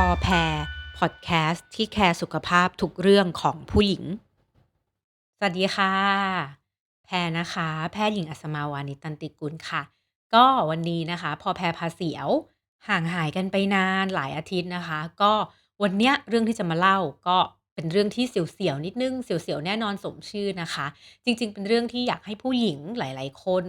พอแพรพอดแคสต์ที่แคร์สุขภาพทุกเรื่องของผู้หญิง สวัสดีค่ะ แพรนะคะ แพทย์หญิงอัศมาวานิตันติกุลค่ะ ก็วันนี้นะคะ พอแพรพาเสียว ห่างหายกันไปนานหลายอาทิตย์นะคะ ก็วันเนี้ยเรื่องที่จะมาเล่าก็เป็นเรื่องที่เสียวๆนิดนึงเสียวๆแน่นอนสมชื่อนะคะ จริง ๆ เป็นเรื่องที่อยากให้ผู้หญิงหลาย ๆ คน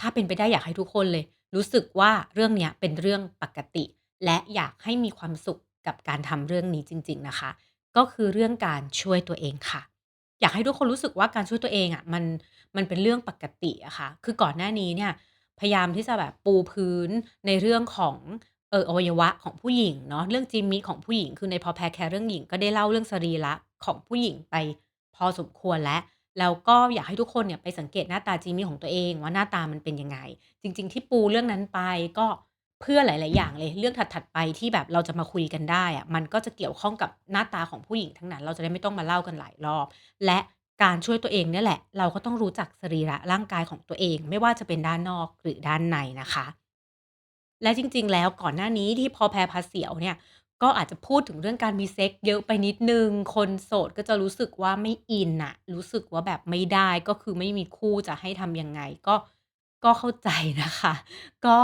ถ้าเป็นไปได้อยากให้ทุกคนเลย รู้สึกว่าเรื่องเนี้ยเป็นเรื่องปกติ และอยากให้มีความสุข กับการทำเรื่องนี้จริง ๆ นะคะ ก็คือเรื่องการช่วยตัวเองค่ะ อยากให้ทุกคนรู้สึกว่าการช่วยตัวเองอะมันมันเป็นเรื่องปกติอะค่ะ คือก่อนหน้านี้เนี่ยพยายามที่จะแบบปูพื้นในเรื่องของเอออวัยวะของผู้หญิงเนาะเรื่องจิมมิของผู้หญิง คือในพอแพรแคร์เรื่องหญิงก็ได้เล่าเรื่องสรีระของผู้หญิงไปพอสมควรแล้วแล้วก็อยากให้ทุกคนเนี่ยไปสังเกตหน้าตาจิมมิของตัวเองว่าหน้าตามันเป็นยังไง จริง ๆ ที่ปูเรื่องนั้นไปก็ เพื่อหลาย ๆ อย่างเลย เรื่องถัด ๆ ไปที่แบบเราจะมาคุยกันได้อะ มันก็จะเกี่ยวข้องกับหน้าตาของผู้หญิงทั้งนั้น เราจะได้ไม่ต้องมาเล่ากันหลายรอบ และการช่วยตัวเองเนี่ยแหละ เราก็ต้องรู้จักสรีระร่างกายของตัวเอง ไม่ว่าจะเป็นด้านนอกหรือด้านในนะคะ และจริง ๆ แล้วก่อนหน้านี้ที่พอแพรพาเสียวเนี่ย ก็อาจจะพูดถึงเรื่องการมีเซ็กส์เยอะไปนิดหนึ่ง คนโสดก็จะรู้สึกว่าไม่อินน่ะ รู้สึกว่าแบบไม่ได้ ก็คือไม่มีคู่จะให้ทำยังไง ก็ ก็เข้าใจนะคะ ก็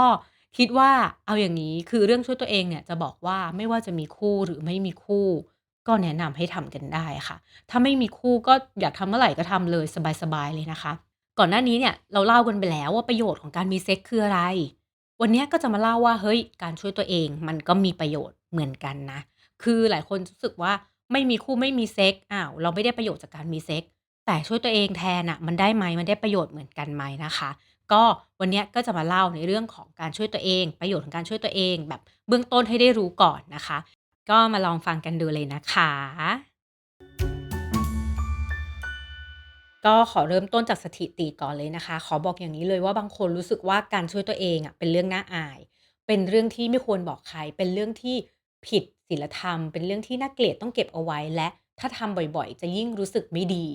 คิดว่าเอาอย่างงี้ คือเรื่องช่วยตัวเองเนี่ยจะบอกว่าไม่ว่าจะมีคู่หรือไม่มีคู่ ก็แนะนำให้ทำกันได้ค่ะ ถ้าไม่มีคู่ก็อยากทำเมื่อไหร่ก็ทำเลยสบาย ๆ เลยนะคะ ก่อนหน้านี้เนี่ยเราเล่ากันไปแล้วว่าประโยชน์ของการมีเซ็กคืออะไร วันเนี้ยก็จะมาเล่าว่าเฮ้ยการช่วยตัวเองมันก็มีประโยชน์เหมือนกันนะ คือหลายคนรู้สึกว่าไม่มีคู่ไม่มีเซ็กอ้าวเราไม่ได้ประโยชน์จากการมีเซ็กแต่ช่วยตัวเองแทนน่ะมันได้ไหมมันได้ประโยชน์เหมือนกันไหมนะคะ ก็วันนี้ก็จะมาเล่าในเรื่องของการช่วยตัวเอง ประโยชน์ของการช่วยตัวเอง แบบเบื้องต้นให้ได้รู้ก่อนนะคะ ก็มาลองฟังกันดูเลยนะคะ ก็ขอเริ่มต้นจากสถิติก่อนเลยนะคะ ขอบอกอย่างนี้เลยว่าบางคนรู้สึกว่าการช่วยตัวเองอะเป็นเรื่องน่าอาย เป็นเรื่องที่ไม่ควรบอกใคร เป็นเรื่องที่ผิดศีลธรรม เป็นเรื่องที่น่าเกลียดต้องเก็บเอาไว้และถ้าทำบ่อยๆ จะยิ่งรู้สึกไม่ดี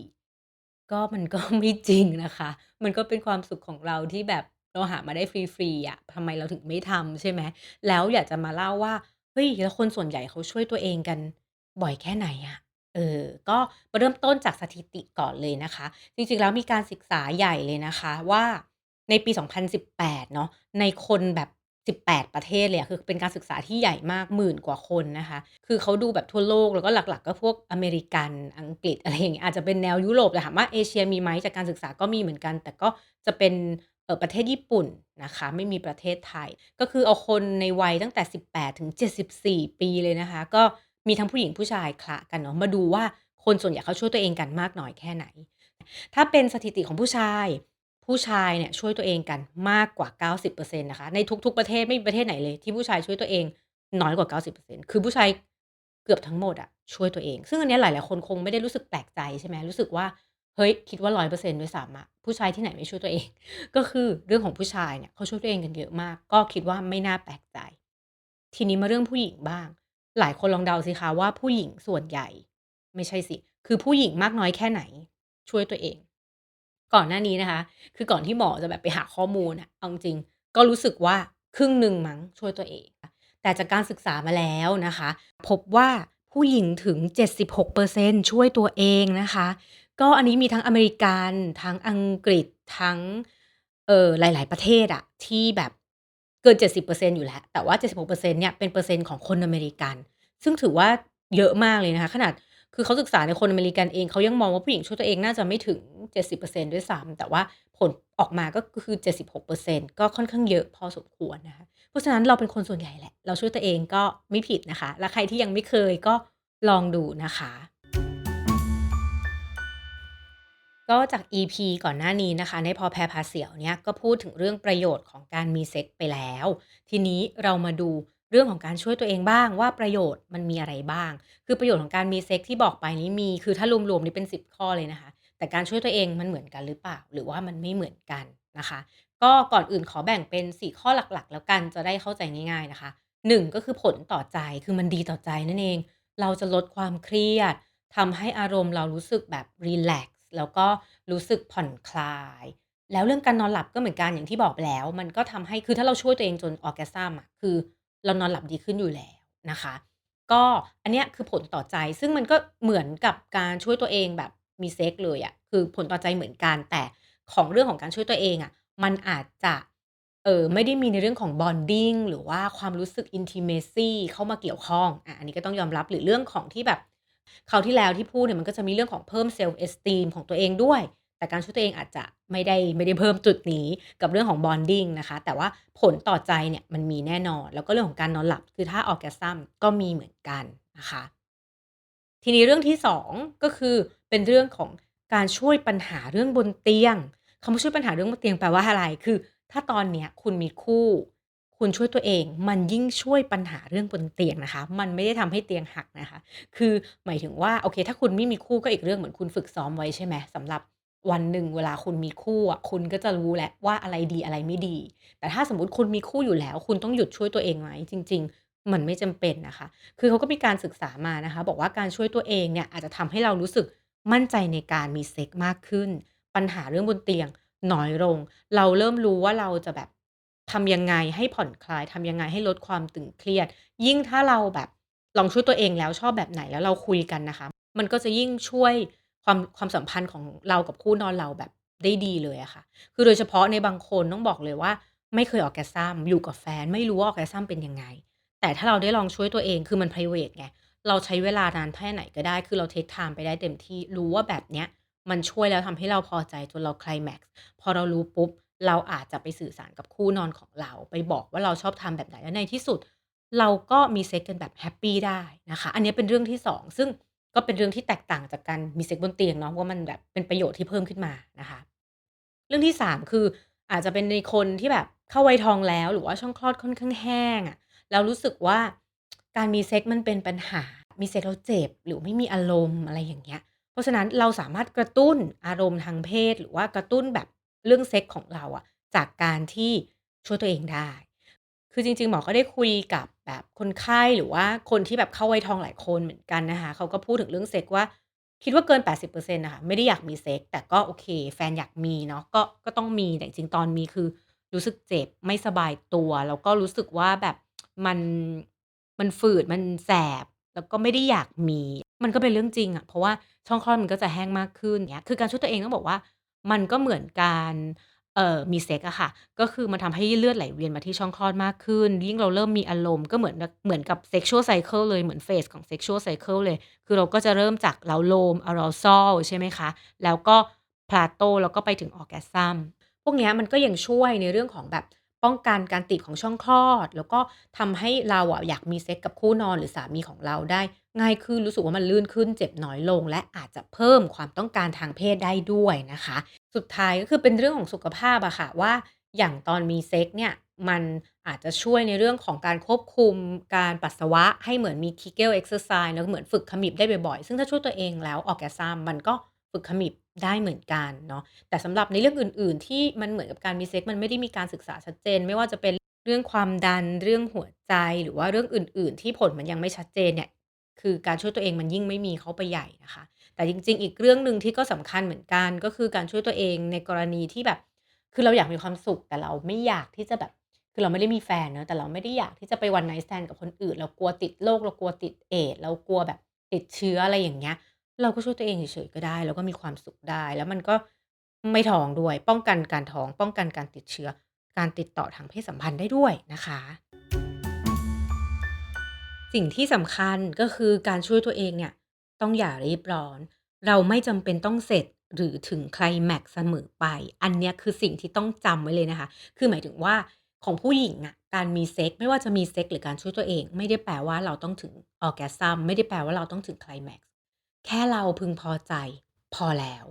ก็ มันก็ ไม่จริงนะคะ มันก็เป็นความสุขของเราที่แบบเราหามาได้ฟรี ๆ อะ ทำไมเราถึงไม่ทำ ใช่ไหม แล้วอยากจะมาเล่าว่า เฮ้ย แล้วคนส่วนใหญ่เขาช่วยตัวเองกันบ่อยแค่ไหนอะ เออ ก็มาเริ่มต้นจากสถิติก่อนเลยนะคะ จริง ๆ แล้วมีการศึกษาใหญ่เลยนะคะว่า ในปี 2018 เนาะ ในคนแบบ 18 ประเทศเลยคือเป็นการศึกษาที่ใหญ่มากหมื่นกว่าคนนะคะ คือเขาดูแบบทั่วโลกแล้วก็หลักๆ ก็พวกอเมริกันอังกฤษอะไรอย่างเงี้ยอาจจะเป็นแนวยุโรปแต่ถามว่าเอเชียมีไหมจากการศึกษาก็มีเหมือนกัน แต่ก็จะเป็นประเทศญี่ปุ่นนะคะ ไม่มีประเทศไทย ก็คือเอาคนในวัยตั้งแต่ 18 ถึง 74 ปีเลยนะคะ ก็มีทั้งผู้หญิงผู้ชายคละกันเนาะมาดูว่าคนส่วนใหญ่เขาช่วยตัวเองกันมากน้อยแค่ไหน ถ้าเป็นสถิติของผู้ชาย ผู้ชายเนี่ยช่วยตัวเองกันมากกว่า 90%นต์นะคะในทุก ๆ ประเทศไม่มีประเทศไหนเลย ที่ผู้ชายช่วยตัวเองน้อยกว่า 90%คือผู้ชายเกือบทั้งหมดอะช่วยตัวเอง ซึ่งอันนี้ยหลาย ๆ คนคงไม่ได้รู้สึกแปลกใจใช่ไหมรู้สึกว่าเฮ้ยคิดว่า100%ด้วยซ้ำอะผู้ชายที่ไหนไม่ช่วยตัวเอง ก็คือเรื่องของผู้ชายเนี่ยเขาช่วยตัวเองกันเยอะมาก ก็คิดว่าไม่น่าแปลกใจ ทีนี้มาเรื่องผู้หญิงบ้าง หลายคนลองเดาสิคะว่าผู้หญิงส่วนใหญ่ ไม่ใช่สิ คือผู้หญิงมากน้อยแค่ไหน ช่วยตัวเอง ก่อนหน้านี้นะคะ คือก่อนที่หมอจะแบบไปหาข้อมูลอะเอาจริง ก็รู้สึกว่าครึ่งหนึ่งมั้งช่วยตัวเอง แต่จากการศึกษามาแล้วนะคะ พบว่าผู้หญิงถึง 76%ช่วยตัวเองนะคะ ก็อันนี้มีทั้งอเมริกัน ทั้งอังกฤษ ทั้งเอ่อหลาย ๆ ประเทศอะที่แบบเกิน 70%อร์เซนอยู่แล้ว แต่ว่า 76%เปอร์เซนเนี่ยเป็นเปอร์เซ็นต์ของคนอเมริกัน ซึ่งถือว่าเยอะมากเลยนะคะ ขนาด คือเขาศึกษาในคนอเมริกันเองเขายังมองว่าผู้หญิงช่วยตัวเองน่าจะไม่ถึง 70%ด้วยซ้ำแต่ว่าผลออกมาก็คือ 76%ก็ค่อนข้างเยอะพอสมควรนะคะเพราะฉะนั้นเราเป็นคนส่วนใหญ่แหละ เราช่วยตัวเองก็ไม่ผิดนะคะ และใครที่ยังไม่เคยก็ลองดูนะคะ ก็จาก EP ก่อนหน้านี้นะคะ ในพอแพรพาเสียวเนี่ยก็พูดถึงเรื่องประโยชน์ของการมีเซ็กไปแล้ว ทีนี้เรามาดู เรื่องของการช่วยตัวเองบ้างว่าประโยชน์มันมีอะไรบ้าง คือประโยชน์ของการมีเซ็กที่บอกไปนี้มี คือถ้ารวมๆนี่เป็น 10 ข้อเลยนะคะ แต่การช่วยตัวเองมันเหมือนกันหรือเปล่า หรือว่ามันไม่เหมือนกันนะคะ ก็ก่อนอื่นขอแบ่งเป็น 4 ข้อหลักๆ แล้วกันจะได้เข้าใจง่าย ๆนะคะหนึ่งก็คือผลต่อใจ คือมันดีต่อใจนั่นเอง เราจะลดความเครียดทำให้อารมณ์เรารู้สึกแบบรีแลกซ์แล้วก็รู้สึกผ่อนคลายแล้วเรื่องการนอนหลับก็เหมือนกันอย่างที่บอกไปแล้ว มันก็ทำให้คือถ้าเราช่วยตัวเองจน Orgasm อะคือ เรานอนหลับดีขึ้นอยู่แล้วนะคะ ก็อันเนี้ยคือผลต่อใจซึ่งมันก็เหมือนกับการช่วยตัวเองแบบมีเซ็กเลยอะคือผลต่อใจเหมือนกันแต่ของเรื่องของการช่วยตัวเองอะมันอาจจะเออไม่ได้มีในเรื่องของ bonding หรือว่าความรู้สึก intimacy เข้ามาเกี่ยวข้องอาอันนี้ก็ต้องยอมรับหรือเรื่องของที่แบบคราวที่แล้วที่พูดเนี่ยมันก็จะมีเรื่องของเพิ่ม self esteem ของตัวเองด้วย แต่การช่วยตัวเองอาจจะไม่ได้ไม่ได้เพิ่มจุดนี้กับเรื่องของ bonding นะคะ แต่ว่าผลต่อใจเนี่ยมันมีแน่นอน แล้วก็เรื่องของการนอนหลับ คือถ้า orgasm ก็มีเหมือนกันนะคะ ทีนี้เรื่องที่ 2 ก็คือเป็นเรื่องของการช่วยปัญหาเรื่องบนเตียงคำว่าช่วยปัญหาเรื่องบนเตียงแปลว่าอะไร คือ ถ้าตอนเนี้ยคุณมีคู่ คุณช่วยตัวเอง มันยิ่งช่วยปัญหาเรื่องบนเตียงนะคะ มันไม่ได้ทำให้เตียงหักนะคะ คือหมายถึงว่าโอเค ถ้าคุณไม่มีคู่ก็อีกเรื่องเหมือนคุณฝึกซ้อมไว้ใช่ไหมสำหรับ วันหนึ่งเวลาคุณมีคู่อะคุณก็จะรู้แหละว่าอะไรดีอะไรไม่ดี แต่ถ้าสมมติคุณมีคู่อยู่แล้ว คุณต้องหยุดช่วยตัวเองไหมจริง ๆ มันไม่จำเป็นนะคะ คือเขาก็มีการศึกษามานะคะ บอกว่าการช่วยตัวเองเนี่ยอาจจะทำให้เรารู้สึกมั่นใจในการมีเซ็กส์มากขึ้น ปัญหาเรื่องบนเตียงน้อยลง เราเริ่มรู้ว่าเราจะแบบทำยังไงให้ผ่อนคลายทำยังไงให้ลดความตึงเครียด ยิ่งถ้าเราแบบลองช่วยตัวเองแล้วชอบแบบไหนแล้วเราคุยกันนะคะ มันก็จะยิ่งช่วย ความความสัมพันธ์ของเรากับคู่นอนเราแบบได้ดีเลยอะค่ะ คือโดยเฉพาะในบางคนต้องบอกเลยว่า ไม่เคย orgasm อยู่กับแฟน ไม่รู้ว่า orgasm เป็นยังไง แต่ถ้าเราได้ลองช่วยตัวเองคือมันไพรเวตไง เราใช้เวลานานแค่ไหนก็ได้ คือเราเทกไทม์ไปได้เต็มที่ รู้ว่าแบบเนี้ยมันช่วยแล้วทำให้เราพอใจจนเราคลายแม็กซ์ พอเรารู้ปุ๊บ เราอาจจะไปสื่อสารกับคู่นอนของเรา ไปบอกว่าเราชอบทำแบบไหน แล้วในที่สุด เราก็มีเซ็กกันแบบแฮปปี้ได้นะคะ อันนี้เป็นเรื่องที่ 2 ซึ่ง ก็เป็นเรื่องที่แตกต่างจากการมีเซ็กบนเตียงเนาะว่ามันแบบเป็นประโยชน์ที่เพิ่มขึ้นมานะคะ เรื่องที่ 3 คืออาจจะเป็นในคนที่แบบเข้าวัยทองแล้ว หรือว่าช่องคลอดค่อนข้างแห้งอะแล้วรู้สึกว่าการมีเซ็กมันเป็นปัญหา มีเซ็กแล้วเจ็บหรือไม่มีอารมณ์อะไรอย่างเงี้ย เพราะฉะนั้นเราสามารถกระตุ้นอารมณ์ทางเพศ หรือว่ากระตุ้นแบบเรื่องเซ็กของเราอะจากการที่ช่วยตัวเองได้ คือจริง ๆ หมอก็ได้คุยกับแบบคนไข้หรือว่าคนที่แบบเข้าวัยทองหลายคนเหมือนกันนะคะ เขาก็พูดถึงเรื่องเซ็กว่า คิดว่าเกิน 80%นะคะไม่ได้อยากมีเซ็กแต่ก็โอเค แฟนอยากมีเนาะก็ก็ต้องมีแต่จริงๆตอนมีคือ รู้สึกเจ็บไม่สบายตัว แล้วก็รู้สึกว่าแบบมันมันฝืดมันแสบ แล้วก็ไม่ได้อยากมี มันก็เป็นเรื่องจริงอะเพราะว่าช่องคลอดมันก็จะแห้งมากขึ้นเงี้ยคือการช่วยตัวเองต้องบอกว่า มันก็เหมือนการ เอ่อ มีเซ็กอะค่ะ ก็คือมันทำให้เลือดไหลเวียนมาที่ช่องคลอดมากขึ้น ยิ่งเราเริ่มมีอารมณ์ ก็เหมือนแบบ เหมือนกับ sexual cycle เลย เหมือน เฟสของ sexual cycle เลย คือเราก็จะเริ่มจากเร้าโลม arousal ใช่ไหมคะ แล้วก็ plateau แล้วก็ไปถึง orgasm พวกเนี้ยมันก็ยังช่วยในเรื่องของแบบ ป้องกันการติดของช่องคลอด แล้วก็ทำให้เราอะอยากมีเซ็กกับคู่นอนหรือสามีของเราได้ ง่ายขึ้นรู้สึกว่ามันลื่นขึ้นเจ็บน้อยลง และอาจจะเพิ่มความต้องการทางเพศได้ด้วยนะคะ สุดท้ายก็คือเป็นเรื่องของสุขภาพอะค่ะว่า อย่างตอนมีเซ็กเนี่ยมันอาจจะช่วยในเรื่องของการควบคุมการปัสสาวะให้เหมือนมี Kegel exercise แล้วเหมือนฝึกขมิบได้บ่อยๆ ซึ่งถ้าช่วยตัวเองแล้ว orgasm มันก็ฝึกขมิบ ได้เหมือนกันเนาะ แต่สำหรับในเรื่องอื่น ๆ ที่มันเหมือนกับการมีเซ็กมันไม่ได้มีการศึกษาชัดเจน ไม่ว่าจะเป็นเรื่องความดัน เรื่องหัวใจ หรือว่าเรื่องอื่น ๆ ที่ผลมันยังไม่ชัดเจนเนี่ย คือการช่วยตัวเองมันยิ่งไม่มีเข้าไปใหญ่นะคะ แต่จริง ๆ อีกเรื่องหนึ่งที่ก็สำคัญเหมือนกัน ก็คือการช่วยตัวเองในกรณีที่แบบ คือเราอยากมีความสุข แต่เราไม่อยากที่จะแบบ คือเราไม่ได้มีแฟนเนาะ แต่เราไม่ได้อยากที่จะไป one night stand กับคนอื่น เรากลัวติดโรค เรากลัวติดเอดส์ เรากลัวแบบติดเชื้อ อะไรอย่างเงี้ย เราก็ช่วยตัวเองเฉย ๆ ก็ได้แล้วก็มีความสุขได้ แล้วมันก็ไม่ท้องด้วย ป้องกันการท้อง ป้องกันการติดเชื้อ การติดต่อทางเพศสัมพันธ์ได้ด้วยนะคะ สิ่งที่สำคัญ ก็คือการช่วยตัวเองเนี่ย ต้องอย่ารีบร้อน เราไม่จำเป็นต้องเสร็จ หรือถึงไคลแม็กซ์เสมอไป อันเนี้ยคือสิ่งที่ต้องจำไว้เลยนะคะ คือหมายถึงว่า ของผู้หญิงอะ การมีเซ็กไม่ว่าจะมีเซ็กหรือการช่วยตัวเอง ไม่ได้แปลว่าเราต้องถึง orgasm ไม่ได้แปลว่าเราต้องถึงไคลแม็กซ์ แค่เราพึงพอใจพอแล้ว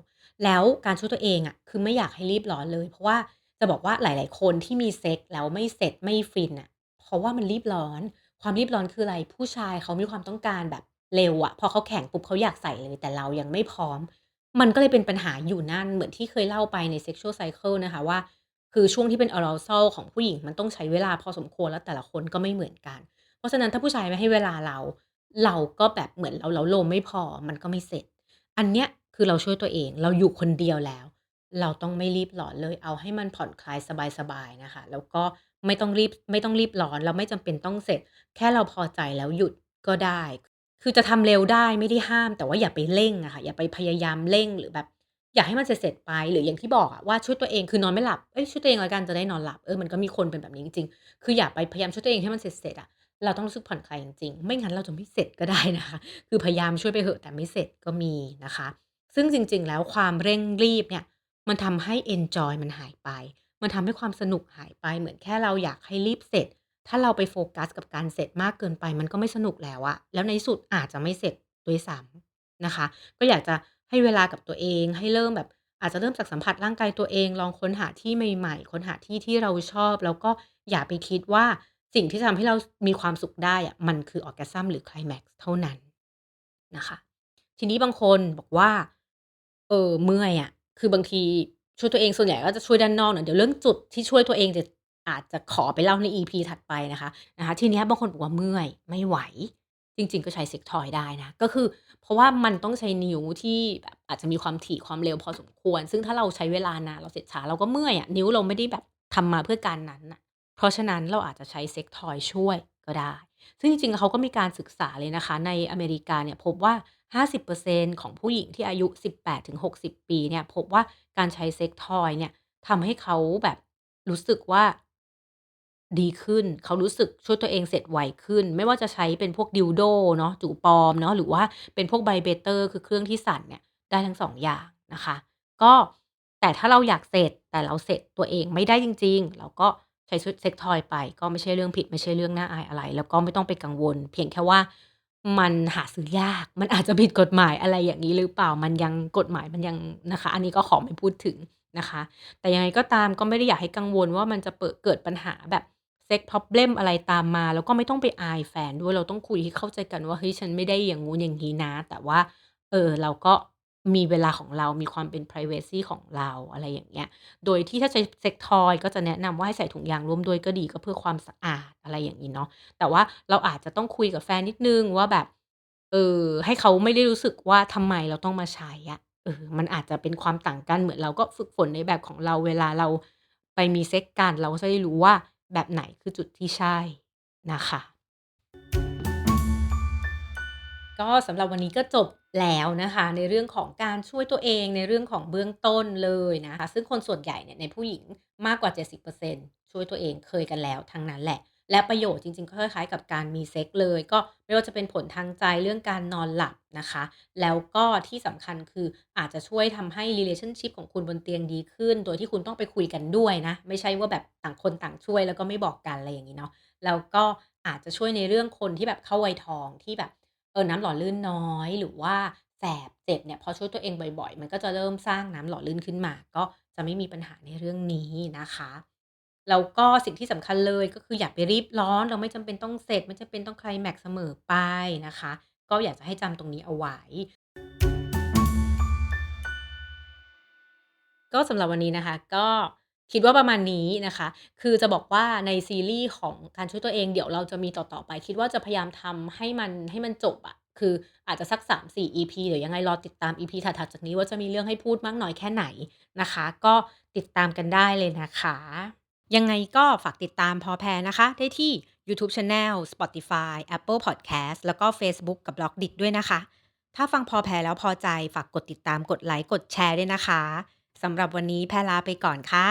แล้วการช่วยตัวเองอะคือไม่อยากให้รีบร้อนเลย เพราะว่าจะบอกว่าหลาย ๆ คนที่มีเซ็กแล้วไม่เสร็จไม่ฟินน่ะเพราะว่ามันรีบร้อน ความรีบร้อนคืออะไร ผู้ชายเขามีความต้องการแบบเร็วอะพอเขาแข็งปุ๊บเขาอยากใส่เลย แต่เรายังไม่พร้อม มันก็เลยเป็นปัญหาอยู่นั่นเหมือนที่เคยเล่าไปใน sexual cycle นะคะว่า คือช่วงที่เป็น arousal ของผู้หญิงมันต้องใช้เวลาพอสมควรแล้วแต่ละคนก็ไม่เหมือนกัน เพราะฉะนั้นถ้าผู้ชายไม่ให้เวลาเรา เราก็แบบเหมือนเราเราโลมไม่พอมันก็ไม่เสร็จ อันเนี้ยคือเราช่วยตัวเองเราอยู่คนเดียวแล้ว เราต้องไม่รีบร้อนเลยเอาให้มันผ่อนคลายสบายๆนะคะ แล้วก็ไม่ต้องรีบไม่ต้องรีบร้อนแล้วไม่จำเป็นต้องเสร็จ แค่เราพอใจแล้วหยุดก็ได้ คือจะทำเร็วได้ไม่ได้ห้าม แต่ว่าอย่าไปเร่งอะค่ะอย่าไปพยายามเร่งหรือแบบ อยากให้มันเสร็จๆไปหรืออย่างที่บอกอะว่าช่วยตัวเองคือนอนไม่หลับเฮ้ยช่วยตัวเองแล้วกันจะได้นอนหลับเออมันก็มีคนเป็นแบบนี้จริงๆคืออย่าไปพยายามช่วยตัวเองให้มันเสร็จๆอะ เราต้องรู้สึกผ่อนคลายจริงๆ ไม่งั้นเราจะไม่เสร็จก็ได้นะคะ คือพยายามช่วยไปเหอะแต่ไม่เสร็จก็มีนะคะ ซึ่งจริงๆ แล้วความเร่งรีบเนี่ยมันทำให้เอนจอยมันหายไป มันทำให้ความสนุกหายไป เหมือนแค่เราอยากให้รีบเสร็จ ถ้าเราไปโฟกัสกับการเสร็จมากเกินไป มันก็ไม่สนุกแล้วอะแล้วในสุดอาจจะไม่เสร็จด้วยซ้ำนะคะ ก็อยากจะให้เวลากับตัวเอง ให้เริ่มแบบอาจจะเริ่มจากสัมผัสร่างกายตัวเอง ลองค้นหาที่ใหม่ ๆ ค้นหาที่ที่เราชอบ แล้วก็อย่าไปคิดว่า สิ่งที่จะทำให้เรามีความสุขได้อะมันคือ Orgasm หรือไคลแม็กซ์เท่านั้นนะคะ ทีนี้บางคนบอกว่า เออเมื่อยอะคือบางทีช่วยตัวเองส่วนใหญ่ก็จะช่วยด้านนอกหน่อยเดี๋ยวเรื่องจุดที่ช่วยตัวเองจะอาจจะขอไปเล่าใน EP ถัดไปนะคะนะคะทีนี้บางคนบอกว่าเมื่อยไม่ไหว จริง ๆ ก็ใช้เซ็กทอยได้นะ ก็คือ เพราะว่ามันต้องใช้นิ้วที่แบบอาจจะมีความถี่ความเร็วพอสมควร ซึ่งถ้าเราใช้เวลานานเราเสร็จช้าเราก็เมื่อยอะนิ้วเราไม่ได้แบบทำมาเพื่อการนั้นน่ะ เพราะฉะนั้นเราอาจจะใช้เซ็กทอยช่วยก็ได้ ซึ่งจริงๆเขาก็มีการศึกษาเลยนะคะ ในอเมริกาเนี่ยพบว่า 50%ของผู้หญิงที่อายุ 18-60 ปีเนี่ยพบว่าการใช้เซ็กทอยเนี่ยทำให้เขาแบบรู้สึกว่าดีขึ้น เขารู้สึกช่วยตัวเองเสร็จไวขึ้น ไม่ว่าจะใช้เป็นพวก Dildo เนาะจูปอมเนาะหรือว่าเป็นพวก Vibrator คือเครื่องที่สั่นเนี่ยได้ทั้ง2อย่างนะคะ ก็แต่ถ้าเราอยากเสร็จแต่เราเสร็จตัวเองไม่ได้จริง ๆ เราก็ใช้ชุดเซ็กทอยไป ก็ไม่ใช่เรื่องผิดไม่ใช่เรื่องน่าอายอะไร แล้วก็ไม่ต้องไปกังวล เพียงแค่ว่ามันหาซื้อยาก มันอาจจะผิดกฎหมายอะไรอย่างงี้หรือเปล่ามันยังกฎหมายมันยังนะคะ อันนี้ก็ขอไม่พูดถึงนะคะ แต่ยังไงก็ตามก็ไม่ได้อยากให้กังวลว่ามันจะเปิดเกิดปัญหาแบบ Sex Problem อะไรตามมา แล้วก็ไม่ต้องไปอายแฟนด้วยเราต้องคุยให้เข้าใจกันว่าเฮ้ยฉันไม่ได้อย่างงู้นอย่างงี้นะ แต่ว่าเออเราก็ มีเวลาของเรา มีความเป็น ไพรเวซี ของเรา อะไรอย่างเงี้ย โดยที่ถ้าใช้เซ็กทอยก็จะแนะนำว่าให้ใส่ถุงยางร่วมด้วยก็ดี ก็เพื่อความสะอาด อะไรอย่างงี้เนาะ แต่ว่าเราอาจจะต้องคุยกับแฟนนิดหนึ่งว่าแบบ เออให้เขาไม่ได้รู้สึกว่า ทำไมเราต้องมาใช้อะ เออ มันอาจจะเป็นความต่างกัน เหมือนเราก็ฝึกฝนในแบบของเรา เวลาเราไปมีเซ็กส์กัน เราก็จะได้รู้ว่า แบบไหนคือจุดที่ใช่ นะคะ ก็สำหรับวันนี้ก็จบแล้วนะคะ ในเรื่องของการช่วยตัวเองในเรื่องของเบื้องต้นเลยนะคะ ซึ่งคนส่วนใหญ่เนี่ยในผู้หญิงมากกว่า 70%ช่วยตัวเองเคยกันแล้วทั้งนั้นแหละ และประโยชน์จริงๆก็คล้ายๆกับการมีเซ็กส์เลย ก็ไม่ว่าจะเป็นผลทางใจเรื่องการนอนหลับนะคะ แล้วก็ที่สำคัญคืออาจจะช่วยทำให้ relationship ของคุณบนเตียงดีขึ้น โดยที่คุณต้องไปคุยกันด้วยนะ ไม่ใช่ว่าแบบต่างคนต่างช่วยแล้วก็ไม่บอกกันอะไรอย่างงี้เนาะแล้วก็อาจจะช่วยในเรื่องคนที่แบบเข้าวัยทองที่แบบ เออน้ำหล่อลื่นน้อย หรือว่าแสบเจ็บเนี่ยพอช่วยตัวเองบ่อยๆ มันก็จะเริ่มสร้างน้ำหล่อลื่นขึ้นมา ก็จะไม่มีปัญหาในเรื่องนี้นะคะแล้วก็สิ่งที่สำคัญเลยก็คืออย่าไปรีบร้อน เราไม่จำเป็นต้องเสร็จไม่จำเป็นต้องไคลแม็กซ์เสมอไปนะคะ ก็อยากจะให้จำตรงนี้เอาไว้ ก็สำหรับวันนี้นะคะก็ คิดว่าประมาณนี้นะคะ คือจะบอกว่าในซีรีส์ของการช่วยตัวเองเดี๋ยวเราจะมีต่อๆไป คิดว่าจะพยายามทำให้มันให้มันจบอะคืออาจจะสัก 3-4 EP เดี๋ยวยังไงรอติดตาม EP ถัดๆจากนี้ว่าจะมีเรื่องให้พูดมากน้อยแค่ไหนนะคะ ก็ติดตามกันได้เลยนะคะ ยังไงก็ฝากติดตามพอแพรนะคะ ได้ที่ยูทูบ Channel Spotify Apple Podcast แล้วก็เฟซบุ๊กกับ Blockdit ด้วยนะคะ ถ้าฟังพอแพรแล้วพอใจฝากกดติดตามกดไลก์กดแชร์ด้วยนะคะ สำหรับวันนี้แพรลาไปก่อนค่ะ